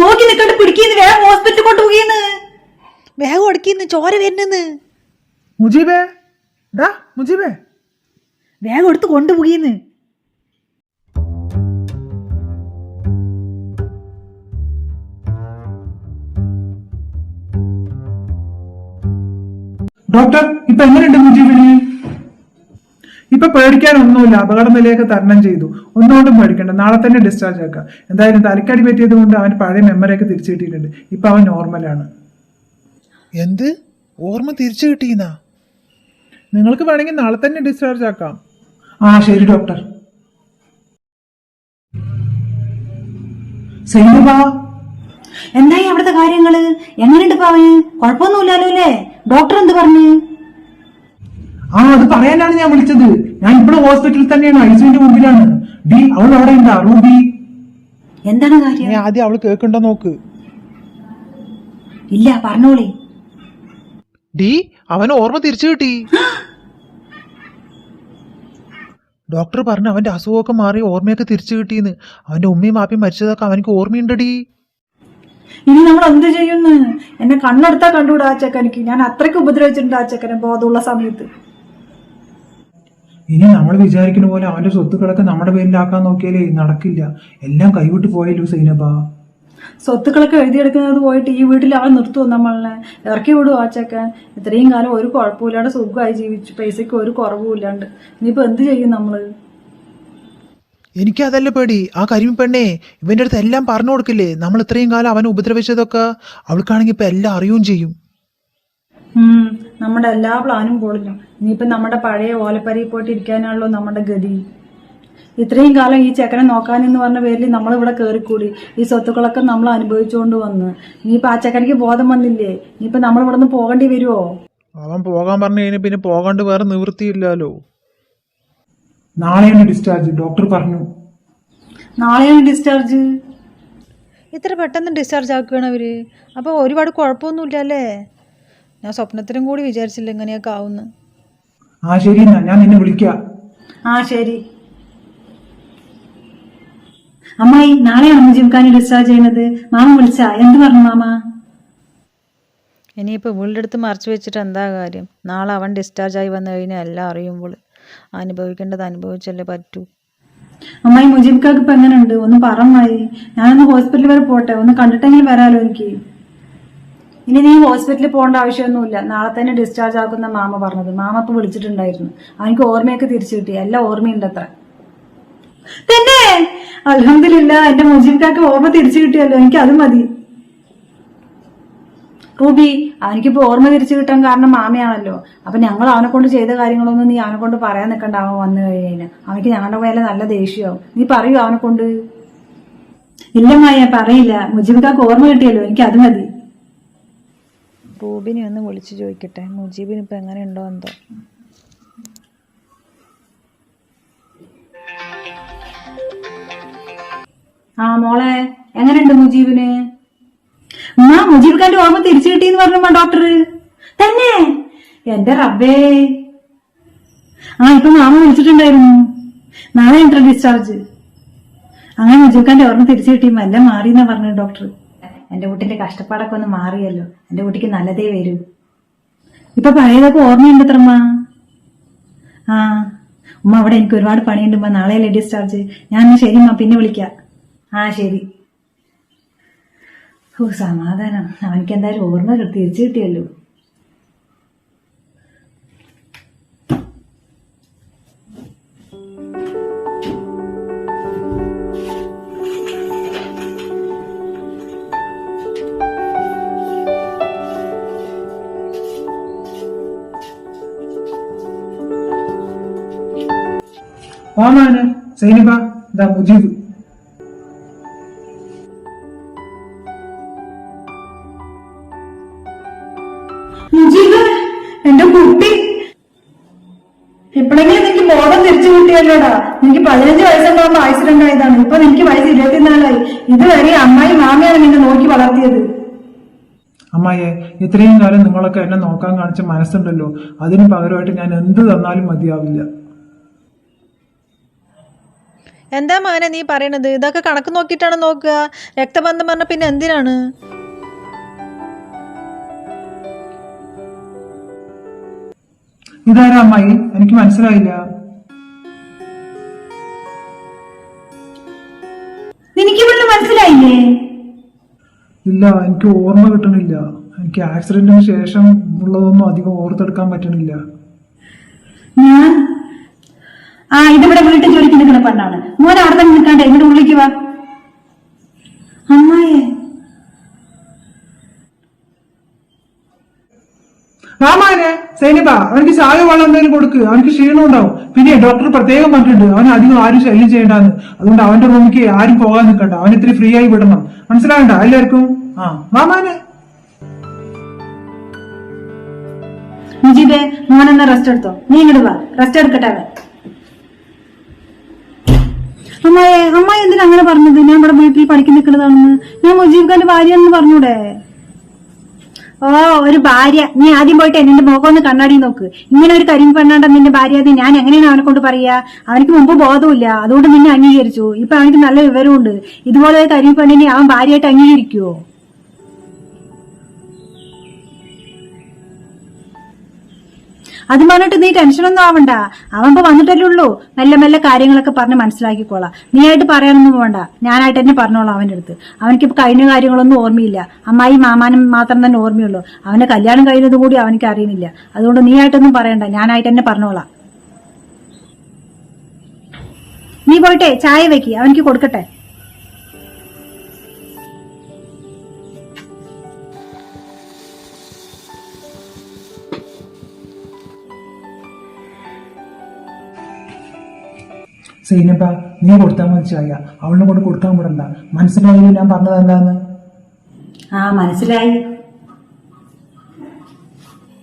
നോക്കി നിക്കണ്ട് പിടിക്കുന്നു വേഗം ഹോസ്പിറ്റലിൽ കൊണ്ടുപോകുന്നു വേഗം ഒടുക്കിന്ന് ചോര വരുന്നെന്ന്. മുജീബേ ഡാ മുജീബേ. വേഗം എടുത്ത് കൊണ്ടുപോകുന്നു ഡോക്ടർ ഇപ്പൊ എങ്ങനെയുണ്ട് മുജീബിന്? ഇപ്പൊ പേടിക്കാനൊന്നുമില്ല. അപകട നിലയൊക്കെ തരണം ചെയ്തു. ഒന്നുകൊണ്ടും പേടിക്കണ്ട. നാളെ തന്നെ ഡിസ്ചാർജ് ആക്കാം. എന്തായാലും തലക്കടി പറ്റിയത് കൊണ്ട് അവൻ പഴയ മെമ്മറിയൊക്കെ തിരിച്ചു കിട്ടിയിട്ടുണ്ട്. ഇപ്പൊ അവൻ നോർമലാണ് എന്ത്? ഓർമ്മ തിരിച്ചു കിട്ടിയെന്നാ? നിങ്ങൾക്ക് വേണമെങ്കിൽ നാളെ തന്നെ ഡിസ്ചാർജ് ആക്കാം. ആ ശരി ഡോക്ടർ സൈനബാ. എന്തായി അവിടുത്തെ കാര്യങ്ങൾ? എങ്ങനെയുണ്ട് പാവന് കുഴപ്പമൊന്നുമില്ലല്ലോ അല്ലേ ഡോക്ടർ എന്ത് പറഞ്ഞു? ആ അത് പറയാനാണ് ഞാൻ വിളിച്ചത്. ഞാൻ ഇവിടെ ഹോസ്പിറ്റലിൽ തന്നെയാണ് ഐസിന്റെ മുമ്പിലാണ്. ഡി അവൾ അവിടെ ഉണ്ടാ റൂബി? എന്താണ് കാര്യം? നീ ആദ്യം അവൾ കേൾക്കണ്ടോ നോക്ക്. ഇല്ല പറഞ്ഞോളി. ഡി അവന് ഓർമ്മ തിരിച്ചു കിട്ടി. ഡോക്ടർ പറഞ്ഞു അവന്റെ അസുഖമൊക്കെ മാറി ഓർമ്മയൊക്കെ തിരിച്ചു കിട്ടിയെന്ന്. അവന്റെ ഉമ്മയും മാപ്പിയും മരിച്ചതൊക്കെ അവനക്ക് ഓർമ്മയുണ്ടടി ഇനി നമ്മൾ എന്ത് ചെയ്യുന്നു? എന്നെ കണ്ണെടുത്താ കണ്ടുകൂടാ ആ ചെക്കനിക്ക്. ഞാൻ അത്രയ്ക്ക് ഉപദ്രവിച്ചിട്ടുണ്ട് ആ ചെക്കനെ ബോധമുള്ള സമയത്ത്. ഇനി നമ്മൾ വിചാരിക്കുന്ന പോലെ അവന്റെ സ്വത്തുക്കളൊക്കെ നമ്മുടെ പേരിലാക്കാൻ നോക്കിയാലേ നടക്കില്ല. എല്ലാം കൈവിട്ട് പോയല്ലോ സൈനബ. സ്വത്തുക്കളൊക്കെ എഴുതിയെടുക്കുന്നത് പോയിട്ട് ഈ വീട്ടിൽ അവൻ നിർത്തുമോ നമ്മളെ? ഇറക്കി വിടുവോ ആ ചെക്കൻ? ഇത്രയും കാലം ഒരു കുഴപ്പമില്ലാണ്ട് സുഖമായി ജീവിച്ചു. പൈസയ്ക്ക് ഒരു കുറവുമില്ലാണ്ട്. ഇനിയിപ്പോ എന്ത് ചെയ്യും നമ്മൾ? എനിക്കതല്ല പേടി. ആ കരിമി പെണ്ണേ ഇവന്റെ അടുത്ത് എല്ലാം പറഞ്ഞു കൊടുക്കില്ലേ? നമ്മൾ ഇത്രയും കാലം അവനെ ഉപദ്രവിച്ചതൊക്കെ അവൾക്കാണെങ്കിൽ ഇപ്പൊ എല്ലാം അറിയുകയും ചെയ്യും. നമ്മുടെ എല്ലാ പ്ലാനും പൊളിഞ്ഞു. ഇനിയിപ്പം നമ്മുടെ പഴയ ഓലപ്പരി പോയിട്ട് ഇരിക്കാനാണല്ലോ നമ്മുടെ ഗതി. ഇത്രയും കാലം ഈ ചെക്കനെ നോക്കാനെന്ന് പറഞ്ഞ പേരിൽ നമ്മളിവിടെ കയറിക്കൂടി ഈ സ്വത്തുക്കളൊക്കെ നമ്മൾ അനുഭവിച്ചുകൊണ്ട് വന്ന്. ഇനിയിപ്പോ ആ ചെക്കനിക്ക് ബോധം വന്നില്ലേ? ഇനിയിപ്പോ നമ്മൾ ഇവിടെ നിന്ന് പോകേണ്ടി വരുമോ അവൻ പോകാൻ പറഞ്ഞു കഴിഞ്ഞാൽ പിന്നെ പോകാണ്ട് വേറെ നിവൃത്തിയില്ലല്ലോ. നാളെയാണ് ഡിസ്ചാർജ് ഡോക്ടർ പറഞ്ഞു. നാളെയാണ് ഡിസ്ചാർജ് ഇത്ര പെട്ടെന്ന് ഡിസ്ചാർജ് ആക്കുകയാണ് അവർ. അപ്പോൾ ഒരുപാട് കുഴപ്പമൊന്നുമില്ല അല്ലേ ഞാൻ സ്വപ്നത്തിലും കൂടി വിചാരിച്ചില്ല ഇങ്ങനെയൊക്കെ ആവുന്നു. ആ ശരി ഞാൻ നിന്നെ വിളിക്കാം. ആ ശരി. അമ്മായി നാളെയാണ് മുജിബ്ഖാനെ ഡിസ്ചാർജ് ചെയ്യുന്നത്. മാമ വിളിച്ചാ? എന്ത് പറഞ്ഞു മാമ? ഇനിയിപ്പോൾ അടുത്ത് മറച്ചു വെച്ചിട്ട് എന്താ കാര്യം? നാളെ അവൻ ഡിസ്ചാർജ് ആയി വന്നു കഴിഞ്ഞാൽ എല്ലാം അറിയുമ്പോൾ അനുഭവിക്കേണ്ടത് അനുഭവിച്ചല്ലേ പറ്റൂ. അമ്മായി മുജീബ്ക്കാക്ക് ഇപ്പൊ എങ്ങനെയുണ്ട് ഒന്ന് പറമ്മായി ഞാനൊന്ന് ഹോസ്പിറ്റലിൽ വരെ പോട്ടെ. ഒന്ന് കണ്ടിട്ടെങ്കിലും വരാലോ എനിക്ക്. ഇനി നീ ഹോസ്പിറ്റലിൽ പോകേണ്ട ആവശ്യമൊന്നുമില്ല. നാളെ തന്നെ ഡിസ്ചാർജ് ആക്കുന്ന മാമ പറഞ്ഞത്. മാമ ഇപ്പൊ വിളിച്ചിട്ടുണ്ടായിരുന്നു. അവനക്ക് ഓർമ്മയൊക്കെ തിരിച്ചു കിട്ടി. എല്ലാം ഓർമ്മയുണ്ട് അത്ര തന്നെ! അലഹമില്ല എന്റെ മുജീബ്ക്കാക്ക് ഓർമ്മ തിരിച്ചു കിട്ടിയല്ലോ. എനിക്ക് അത് മതി. റൂബി അവനിക്കിപ്പോ ഓർമ്മ തിരിച്ചു കിട്ടാൻ കാരണം മാമയാണല്ലോ. അപ്പൊ ഞങ്ങൾ അവനെ കൊണ്ട് ചെയ്ത കാര്യങ്ങളൊന്നും നീ അവനെ കൊണ്ട് പറയാൻ നിൽക്കണ്ട. അവൻ വന്നു കഴിഞ്ഞാൽ അവനിക്ക് ഞങ്ങളുടെ മേലെ നല്ല ദേഷ്യമാവും. നീ പറയൂ അവനെ കൊണ്ട്. ഇല്ല മായ പറയില്ല. മുജിബിക്കാക്ക് ഓർമ്മ കിട്ടിയല്ലോ. എനിക്ക് അത് മതി. റൂബിനെ ഒന്ന് വിളിച്ചു ചോദിക്കട്ടെ? മുജീബിന് ഇപ്പം എങ്ങനെ ഉണ്ടോ എന്തോ? ആ മോളെ എങ്ങനെയുണ്ട് മുജീബിന്? മുജീബ് മുജീബിക്കാന്റെ ഓർമ്മ തിരിച്ചു കിട്ടിയെന്ന് പറഞ്ഞു ഡോക്ടർ തന്നെ? എന്റെ റബ്ബേ. ആ ഇപ്പൊ മാമ വിളിച്ചിട്ടുണ്ടായിരുന്നു. നാളെ ഇന്റർ ഡിസ്ചാർജ്. അങ്ങനെ മുജീബിക്കാന്റെ ഓർമ്മ തിരിച്ചു കിട്ടി എല്ലാം മാറിയെന്നാ പറഞ്ഞു ഡോക്ടർ എന്റെ കുട്ടിന്റെ കഷ്ടപ്പാടൊക്കെ ഒന്ന് മാറിയല്ലോ. എന്റെ കുട്ടിക്ക് നല്ലതേ വരൂ. ഇപ്പൊ പഴയതൊക്കെ ഓർമ്മയുണ്ട് അത്രമ്മ. ആ ഉമ്മ അവിടെ എനിക്ക് ഒരുപാട് പണിയുണ്ട് ഉമ്മ. നാളെയല്ലേ ഡിസ്ചാർജ് ഞാൻ ശരി ഉമ്മ പിന്നെ വിളിക്കാം. ആ ശരി. ഓ സമാധാനം. അവനക്ക് എന്തായാലും ഓർമ്മ തിരിച്ചു കിട്ടിയല്ലോ. ഇതാ മുജീബ്. മുജീബ് എന്റെ കുട്ടി. എപ്പോഴെങ്കിലും എനിക്ക് ബോധം തിരിച്ചു കിട്ടിയല്ലോടാ? എനിക്ക് പതിനഞ്ച് വയസ്സുണ്ടാകുമ്പോ ആക്സിഡന്റ് ആയതാണ്. ഇപ്പൊ എനിക്ക് വയസ്സ് ഇരുപത്തിനാലായി. ഇതുവരെ അമ്മായി മാമിയാണ് നിന്നെ നോക്കി വളർത്തിയത്. അമ്മായെ ഇത്രയും കാലം നിങ്ങളൊക്കെ എന്നെ നോക്കാൻ കാണിച്ച മനസ്സുണ്ടല്ലോ. അതിന് പകരമായിട്ട് ഞാൻ എന്ത് തന്നാലും മതിയാവില്ല. എന്താ മാന നീ പറയണത്? ഇതൊക്കെ കണക്ക് നോക്കിയിട്ടാണ് നോക്കുക. രക്തബന്ധം പറഞ്ഞ പിന്നെ എന്തിനാണ്? ഇതാരാ അമ്മായി? എനിക്ക് മനസ്സിലായില്ല. നിനക്ക് ഇവൾ മനസ്സിലായില്ലേ? ഇല്ല എനിക്ക് ഓർമ്മ കിട്ടണില്ല. എനിക്ക് ആക്സിഡന്റിന് ശേഷം ഉള്ളതൊന്നും അധികം ഓർത്തെടുക്കാൻ പറ്റണില്ല. ഞാൻ ആ ഇതിവിടെ വീട്ടിൽ ജോലിക്ക് നിൽക്കുന്ന പെണ്ണാണ്. മോനെ അവിടെ നിൽക്കാണ്ടേ ഇവിടെ ഉള്ളിക്ക് വാ. അമ്മായേ മാമാനെ സൈനിക അവനക്ക് ചായ വെള്ളം എന്തെങ്കിലും കൊടുക്ക്. അവനക്ക് ക്ഷീണം ഉണ്ടാവും. പിന്നെ ഡോക്ടർ പ്രത്യേകം പറഞ്ഞിട്ടുണ്ട് അവൻ അധികം ആരും ശല്യം ചെയ്യണ്ടെന്ന്. അതുകൊണ്ട് അവന്റെ റൂമിക്ക് ആരും പോകാൻ നിൽക്കണ്ട. അവൻ ഇത്തിരി ഫ്രീ ആയി വിടണം. മനസ്സിലാകണ്ട എല്ലാവർക്കും? ആ വാമാനെ മുജീബെ മോനെന്നാ റെസ്റ്റ് എടുത്തോ. നീ ഇങ്ങോട്ട് വാ. റെസ്റ്റ് എടുക്കട്ടെ അവൻ. അമ്മായെ അമ്മ എന്തിനാ അങ്ങനെ പറഞ്ഞത്? ഞാൻ ഇവിടെ വീട്ടിൽ പഠിക്കാൻ നിൽക്കുന്നതാണെന്ന്. ഞാൻ മുജീബ് ഖാന്റെ ഭാര്യയാണെന്ന് പറഞ്ഞൂടെ? ഓ ഒരു ഭാര്യ. നീ ആദ്യം പോയിട്ട് എന്നെ മുഖം ഒന്ന് കണ്ണാടി നോക്ക്. ഇങ്ങനെ ഒരു കരിമ്പ് പെണ്ണാണ്ട നിന്റെ ഭാര്യ അത് ഞാൻ എങ്ങനെയാണ് അവനെ കൊണ്ട് പറയാ? അവനക്ക് മുമ്പ് ബോധമില്ല അതുകൊണ്ട് നിന്നെ അംഗീകരിച്ചു. ഇപ്പൊ അവനക്ക് നല്ല വിവരമുണ്ട് ഇതുപോലെ കരിമ്പ് പെണ്ണിനെ അവൻ ഭാര്യയായിട്ട് അംഗീകരിക്കുവോ? അത് പറഞ്ഞിട്ട് നീ ടെൻഷനൊന്നും ആവണ്ട. അവൻ ഇപ്പൊ വന്നിട്ടല്ലേ ഉള്ളൂ. മെല്ലെ മെല്ലെ കാര്യങ്ങളൊക്കെ പറഞ്ഞ് മനസ്സിലാക്കിക്കോളാം. നീ ആയിട്ട് പറയാനൊന്നും വേണ്ട. ഞാനായിട്ട് തന്നെ പറഞ്ഞോളാം അവന്റെ അടുത്ത്. അവനിക്ക് ഇപ്പൊ കഴിഞ്ഞ കാര്യങ്ങളൊന്നും ഓർമ്മയില്ല. അമ്മായി മാമാനും മാത്രം തന്നെ ഓർമ്മയുള്ളൂ. അവന്റെ കല്യാണം കഴിഞ്ഞതും കൂടി അവനിക്ക് അറിയുന്നില്ല. അതുകൊണ്ട് നീ ആയിട്ടൊന്നും പറയണ്ട. ഞാനായിട്ട് തന്നെ പറഞ്ഞോളാം. നീ പോയിട്ടെ ചായ വെക്കി. അവനിക്ക് കൊടുക്കട്ടെ. സൈനപ്പ നീ കൊടുത്താൽ മതി ചായ അവളിനെ കൊണ്ട് കൊടുക്കാൻ വിടണ്ട. മനസ്സിലായി ഞാൻ പറഞ്ഞത് എന്താന്ന്? ആ മനസ്സിലായി.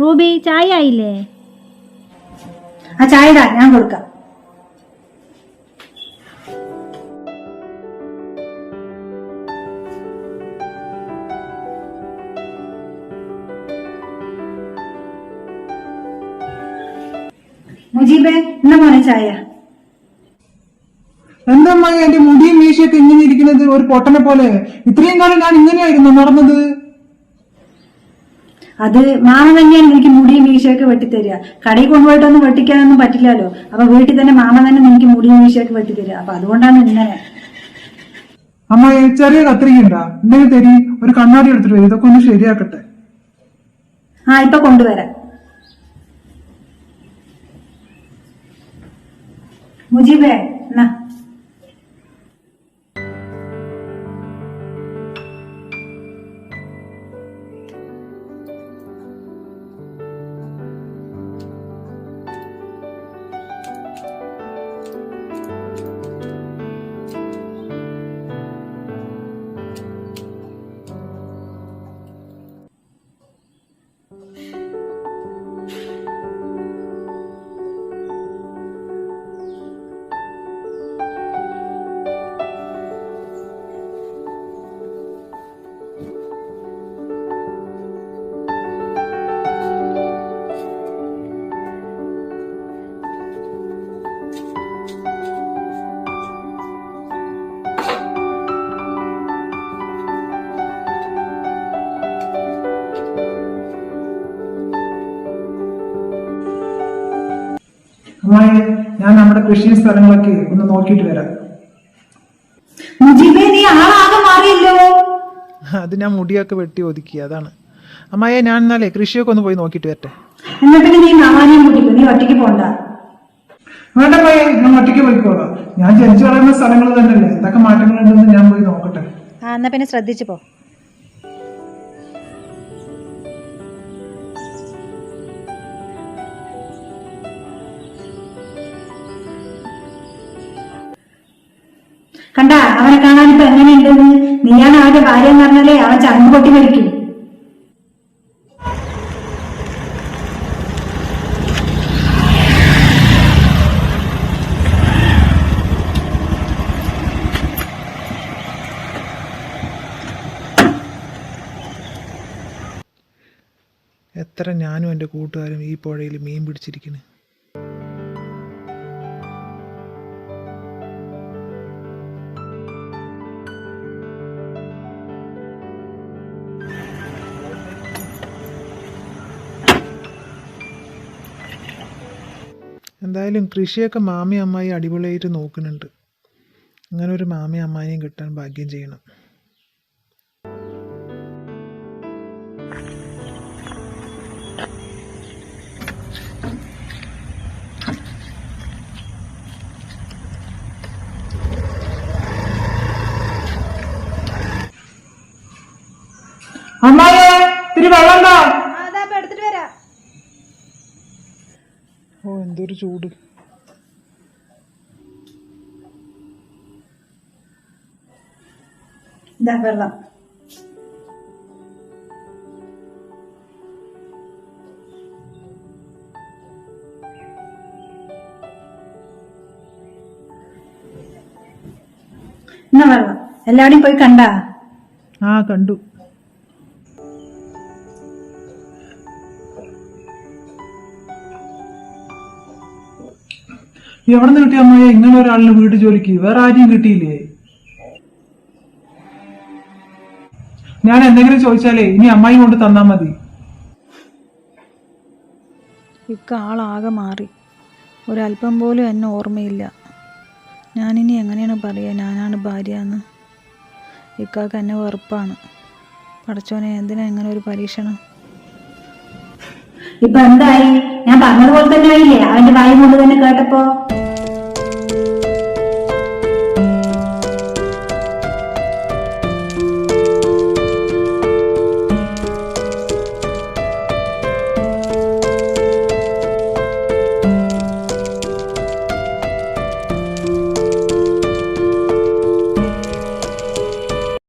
റൂബി ചായ ആയില്ലേ ആ ചായ ഞാൻ കൊടുക്കാം. മുജീബേ എന്നാ മോനെ ചായ. എന്താ അമ്മായി എന്റെ മുടിയും മീശയൊക്കെ ഇങ്ങനെ ഇരിക്കുന്നത്? ഒരു പൊട്ടനെ പോലെ. ഇത്രയും കാലം ഞാൻ ഇങ്ങനെയായിരുന്നു നടന്നത്. അത് മാമ തന്നെയാണ് എനിക്ക് മുടിയും മീശയൊക്കെ വെട്ടിത്തരിക. കടയിൽ കൊണ്ടുപോയിട്ടൊന്നും വെട്ടിക്കാനൊന്നും പറ്റില്ലല്ലോ. അപ്പൊ വീട്ടിൽ തന്നെ മാമ തന്നെ എനിക്ക് മുടിയും മീശയൊക്കെ വെട്ടിത്തരിക. അപ്പൊ അതുകൊണ്ടാണ് ഇങ്ങനെ. അമ്മായി ചെറിയ കത്രികയുണ്ട? എന്തെങ്കിലും തരി. ഒരു കണ്ണാടി എടുത്തിട്ട് വരും. ഇതൊക്കെ ഒന്ന് ശരിയാക്കട്ടെ. ആ ഇപ്പൊ കൊണ്ടുവരാം. മുജീബേ അമ്മായി ഞാൻ നമ്മുടെ കൃഷി സ്ഥലങ്ങളൊക്കെ ഒന്ന് നോക്കിയിട്ട് വരാം. മുജീബേ നീ ആളാകെ മാറിയല്ലോ. അത് ഞാൻ മുടിയൊക്കെ വെട്ടി ഒതുക്കി അതാണ്. അമ്മായെ ഞാൻ എന്നാലേ കൃഷിയൊക്കെ ഒന്ന് പോയി നോക്കിയിട്ട് വരട്ടെ? എന്നാ പിന്നെ നീ മാമാനെയും കൂട്ടിക്കോ നീ ഒറ്റയ്ക്ക് പോണ്ട. വേണ്ട അമ്മായി ഞാൻ ഒറ്റയ്ക്ക് പോയിക്കോളാം. ഞാൻ ജനിച്ചു വളർന്ന സ്ഥലങ്ങൾ തന്നെയല്ലേ എന്തൊക്കെ മാറ്റങ്ങളുണ്ടെന്ന് ഞാൻ പോയി നോക്കട്ടെ. ആ എന്നാ പിന്നെ ശ്രദ്ധിച്ചു പോ. അവനെ കാണാൻ ഇപ്പൊ എങ്ങനെയുണ്ടെന്ന്? നീയാണ് അവന്റെ ഭാര്യ എന്ന് പറഞ്ഞാലേ അവൻ ചടങ്ങ് പൊട്ടി മരിക്കും. എത്ര ഞാനും എന്റെ കൂട്ടുകാരും ഈ പുഴയിൽ മീൻ പിടിച്ചിരിക്കുന്നു എന്തായാലും കൃഷിയൊക്കെ മാമി അമ്മായി അടിപൊളിയായിട്ട് നോക്കുന്നുണ്ട്. അങ്ങനെ ഒരു മാമി അമ്മായിയും കിട്ടാൻ ഭാഗ്യം ചെയ്യണം. അമ്മായേ തിരി വെള്ളം എന്താ അതാ എടുത്തിട്ട് വരാം ഓ എന്തൊരു ചൂട്. എല്ലാരും വെള്ളം. എന്നാ വെള്ളം. എല്ലാവരും പോയി കണ്ടാ? ആ കണ്ടു. എവിടെ നിന്ന് കിട്ടിയ അമ്മയെ ഇങ്ങനെ ഒരാളിന് വീട് ജോലിക്ക്? വേറെ ആരെയും കിട്ടിയില്ലേ? ഞാൻ എന്തെങ്കിലും ചോദിച്ചാലേ ഇനി അമ്മായി കൊണ്ട് തന്നാ മതി. ഇക്ക ആളാകെ മാറി. ഒരല്പം പോലും എന്നെ ഓർമ്മയില്ല. ഞാനിനി എങ്ങനെയാണ് പറയുക? ഞാനാണ് ഭാര്യ എന്ന് ഇക്കാക്ക് എന്നെ വെറുപ്പാണ്. പഠിച്ചോനെ എന്തിനാ ഇങ്ങനെ ഒരു പരീക്ഷണം? ഇപ്പൊ എന്തായി? ഞാൻ പറഞ്ഞതുപോലെ തന്നെ ആയില്ലേ? അവന്റെ വായും കൊണ്ട് തന്നെ കേട്ടപ്പോ?